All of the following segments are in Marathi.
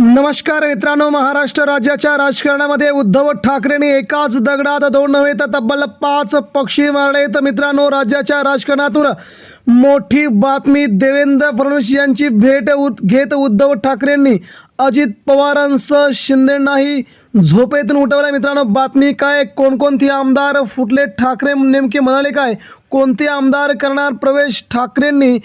नमस्कार मित्रांनो महाराष्ट्र राज्याच्या राजकारणामध्ये उद्धव ठाकरेंनी एकाच दगडात दोन नव्हे तर तब्बल पाच पक्षी मारले तर मित्रांनो राज्याच्या राजकारणातून मोठी बातमी देवेंद्र फडणवीस यांची भेट उद घेत उद्धव ठाकरेंनी अजित पवारांसह शिंदेंनाही झोपेतून उठवलं मित्रांनो बातमी काय? कोणकोणती आमदार फुटले? ठाकरे नेमके म्हणाले काय? कोणते आमदार करणार? प्रवेश ठाकरेंनी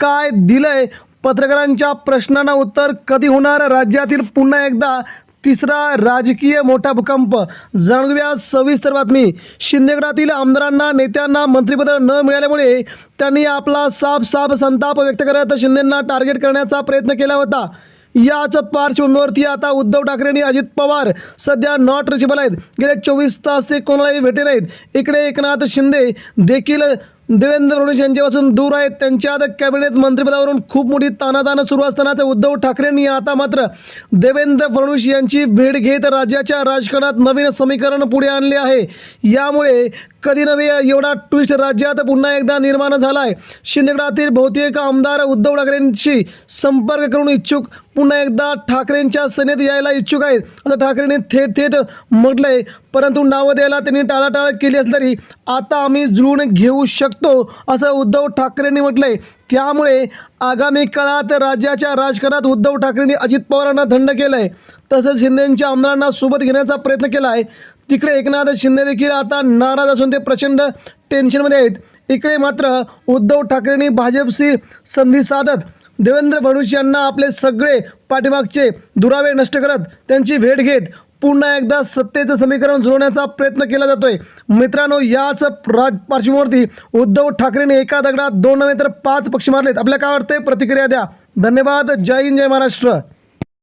काय दिलंय? पत्रकारांच्या प्रश्नांना उत्तर कधी होणार? राज्यातील पुन्हा एकदा तिसरा राजकीय मोठा भूकंप. जाणून घेऊया सविस्तर बातमी. शिंदेगडातील आमदारांना नेत्यांना मंत्रिपद न मिळाल्यामुळे त्यांनी आपला साफ साफ संताप व्यक्त करत शिंदेंना टार्गेट करण्याचा प्रयत्न केला होता. याच पार्श्वभूमीवरती आता उद्धव ठाकरे आणि अजित पवार सध्या नॉट रिचेबल आहेत. गेले चोवीस तास ते कोणालाही भेटे नाहीत. इकडे एकनाथ शिंदे देखील देवेंद्र फडणवीस यांच्यापासून दूर आहेत. त्यांच्या आता कॅबिनेट मंत्रिपदावरून खूप मोठी तानातानं सुरू असतानाच उद्धव ठाकरेंनी आता मात्र देवेंद्र फडणवीस यांची भेट घेत राज्याच्या राजकारणात नवीन समीकरण पुढे आणले आहे. यामुळे कधी नव्हे एवढा ट्विस्ट राज्यात पुन्हा एकदा निर्माण झाला आहे शिंदेगडातील बहुतेक आमदार उद्धव ठाकरेंशी संपर्क करून इच्छुक. पुन्हा एकदा ठाकरेंच्या सेनेत यायला इच्छुक आहेत. असं ठाकरेंनी थेट थेट म्हटलंय परंतु नावं द्यायला त्यांनी टाळाटाळ केली असली तरी आता आम्ही जुळून घेऊ शकतो. शकतो असं उद्धव ठाकरेंनी म्हटलंय. त्यामुळे आगामी काळात राज्याच्या राजकारणात उद्धव ठाकरेंनी अजित पवारांना थंड केलं आहे तसंच शिंदेच्या आमदारांना सोबत घेण्याचा प्रयत्न केला आहे तिकडे एकनाथ शिंदे देखील आता नाराज असून ते प्रचंड टेन्शनमध्ये आहेत. इकडे मात्र उद्धव ठाकरेंनी भाजपशी संधी साधत देवेंद्र फडणवीस यांना आपले सगळे पाठीमागचे दुरावे नष्ट करत त्यांची भेट घेत पुन्हा एकदा सत्तेचं समीकरण जुळवण्याचा प्रयत्न केला जातोय. मित्रांनो याच राज पार्श्वभूमीवरती उद्धव ठाकरेंनी एका दगडात दोन नव्हे तर पाच पक्षी मारलेत. आपल्या काय वाटतंय? प्रतिक्रिया द्या. धन्यवाद. जय हिंद जय महाराष्ट्र.